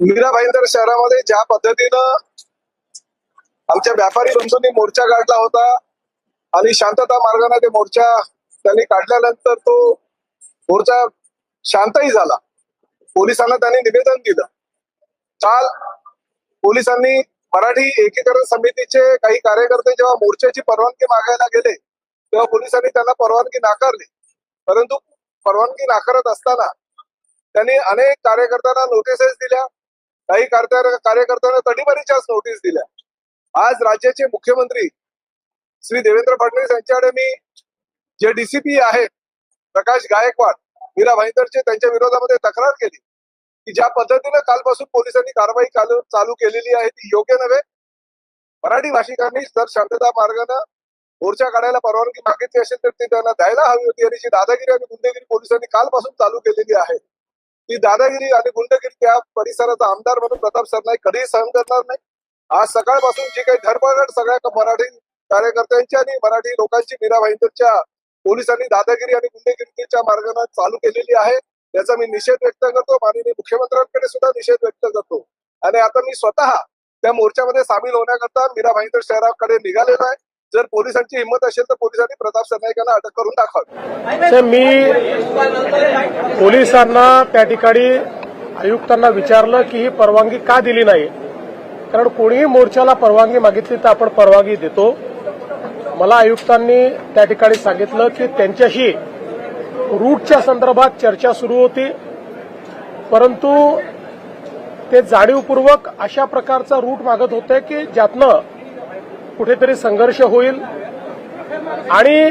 मीरा भाईंदर शहरामध्ये ज्या पद्धतीनं आमच्या व्यापारी बंधूंनी मोर्चा काढला होता आणि शांतता मार्गाने ते मोर्चा त्यांनी काढल्यानंतर तो मोर्चा शांतही झाला. पोलिसांना त्यांनी निवेदन दिलं. काल पोलिसांनी मराठी एकीकरण समितीचे काही कार्यकर्ते जेव्हा मोर्चाची परवानगी मागायला गेले तेव्हा पोलिसांनी त्यांना परवानगी नाकारली. परंतु परवानगी नाकारत असताना त्यांनी अनेक कार्यकर्त्यांना नोटिसेस दिल्या. काही कार्यकर्त्यांना तडीमारीच्याच नोटीस दिल्या. आज राज्याचे मुख्यमंत्री श्री देवेंद्र फडणवीस यांच्याकडे मी जे डीसीपी आहेत प्रकाश गायकवाड मीरा भाईंदरचे त्यांच्या विरोधामध्ये तक्रार केली. की ज्या पद्धतीनं कालपासून पोलिसांनी कारवाई चालू चालू केलेली आहे ती योग्य नव्हे. मराठी भाषिकांनी जर शांतता मार्गानं मोर्चा काढायला परवानगी मागितली असेल तर ती त्यांना द्यायला हवी होती. आणि जी दादागिरी आणि गुंडेगिरी पोलिसांनी कालपासून चालू केलेली आहे ती दादागिरी आणि गुंडगिरी त्या परिसराचा आमदार म्हणून प्रताप सरनाईक कधीही सहन करणार नाही. आज सकाळपासून जी काही धरपकड सगळ्या मराठी कार्यकर्त्यांची आणि मराठी लोकांची मीरा भाईंदरच्या पोलिसांनी दादागिरी आणि गुंडगिरीच्या मार्गाने चालू केलेली आहे. त्याचा मी निषेध व्यक्त करतो. माननीय मुख्यमंत्र्यांकडे सुद्धा निषेध व्यक्त करतो. आणि आता मी स्वतः त्या मोर्चामध्ये सामील होण्याकरता मीरा भाईंदर शहराकडे निघालेलो आहे. जर पोलिसांची हिंमत असेल तर पोलिसांनी प्रताप सरनाईकांना अटक करून दाखवावी. तर मी पोलिसांना त्या ठिकाणी आयुक्तांना विचारलं की ही परवानगी का दिली नाही? कारण कोणीही मोर्चाला परवानगी मागितली तर आपण परवानगी देतो. मला आयुक्तांनी त्या ठिकाणी सांगितलं की त्यांच्याशी रूटच्या संदर्भात चर्चा सुरू होती. परंतु ते जाणीवपूर्वक अशा प्रकारचा रूट मागत होते की ज्यातनं कुठेतरी संघर्ष होईल. आणि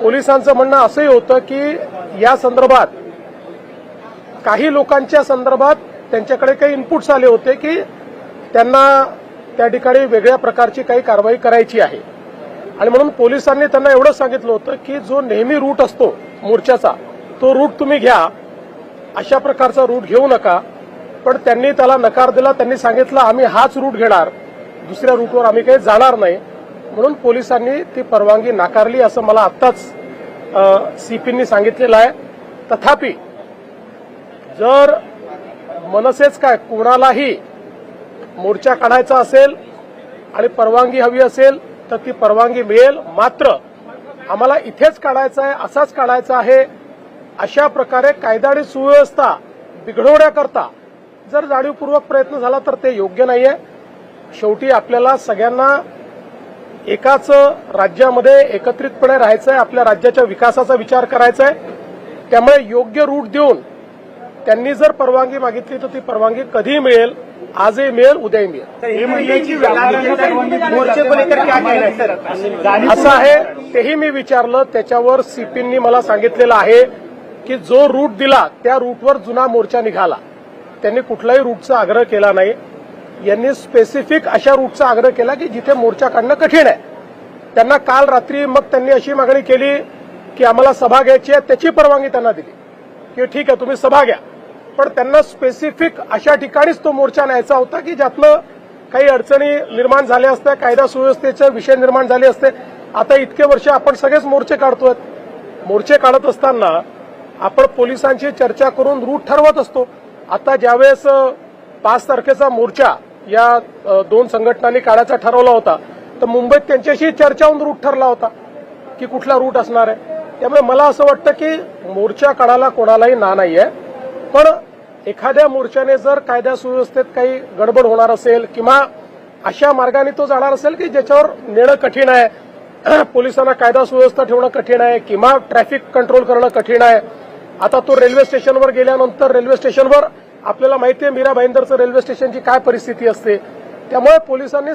पोलिसांचं म्हणणं असंही होतं की या संदर्भात काही लोकांच्या संदर्भात त्यांच्याकडे काही इनपुट्स आले होते की त्यांना त्या ठिकाणी वेगळ्या प्रकारची काही कारवाई करायची आहे. आणि म्हणून पोलिसांनी त्यांना एवढं सांगितलं होतं की जो नेहमी रूट असतो मोर्चाचा तो रूट तुम्ही घ्या. अशा प्रकारचा रूट घेऊ नका. पण त्यांनी त्याला नकार दिला त्यांनी सांगितलं आम्ही हाच रूट घेणार. दुसऱ्या रूटवर आम्ही काही जाणार नाही. म्हणून पोलिसांनी ती परवानगी नाकारली असं मला आत्ताच सीपींनी सांगितलेलं आहे. तथापि जर मनसेच काय कोणालाही मोर्चा काढायचा असेल आणि परवानगी हवी असेल तर ती परवानगी मिळेल. मात्र आम्हाला इथेच काढायचं आहे असाच काढायचा आहे अशा प्रकारे कायदा आणि सुव्यवस्था बिघडवण्याकरता जर जाणीवपूर्वक प्रयत्न झाला तर ते योग्य नाही आहे शेवटी आपल्याला सगळ्यांना एकाच राज्यामध्ये एकत्रितपणे राहायचं आहे आपल्या राज्याच्या विकासाचा विचार करायचा आहे त्यामुळे योग्य रूट देऊन त्यांनी जर परवानगी मागितली तर ती परवानगी कधीही मिळेल आजही मिळेल उद्याही मिळेल. मोर्चे को लेकर क्या कहना सर असं आहे तेही मी विचारलं त्याच्यावर सीपींनी मला सांगितलेलं आहे की जो रूट दिला त्या रूटवर जुना मोर्चा निघाला. त्यांनी कुठल्याही रूटचा आग्रह केला नाही. यांनी स्पेसिफिक अशा रूटचा आग्रह केला की जिथे मोर्चा काढणं कठीण आहे. त्यांना काल रात्री मग त्यांनी अशी मागणी केली की आम्हाला सभा घ्यायची आहे त्याची परवानगी त्यांना दिली. की ठीक आहे तुम्ही सभा घ्या. पण त्यांना स्पेसिफिक अशा ठिकाणीच तो मोर्चा न्यायचा होता की ज्यातनं काही अडचणी निर्माण झाल्या असत्या कायदा सुव्यवस्थेचे विषय निर्माण झाले असते. आता इतके वर्ष आपण सगळेच मोर्चे काढतोय मोर्चे काढत असताना आपण पोलिसांची चर्चा करून रूट ठरवत असतो. आता ज्यावेळेस पाच तारखेचा मोर्चा या दोन संघटनांनी काढायचा ठरवला होता. तर मुंबईत त्यांच्याशी चर्चा होऊन रूट ठरला होता की कुठला रूट असणार आहे. त्यामुळे मला असं वाटतं की मोर्चा काढायला कोणालाही ना नाही आहे पण एखाद्या मोर्चाने जर कायदा सुव्यवस्थेत काही गडबड होणार असेल किंवा अशा मार्गाने तो जाणार असेल की ज्याच्यावर नेणं कठीण आहे पोलिसांना कायदा सुव्यवस्था ठेवणं कठीण आहे किंवा ट्रॅफिक कंट्रोल करणं कठीण आहे. आता तो रेल्वे स्टेशनवर गेल्यानंतर रेल्वे स्टेशनवर आपल्याला माहिती आहे मीरा भाईंदरचं रेल्वे स्टेशनची काय परिस्थिती असते. त्यामुळे पोलिसांनी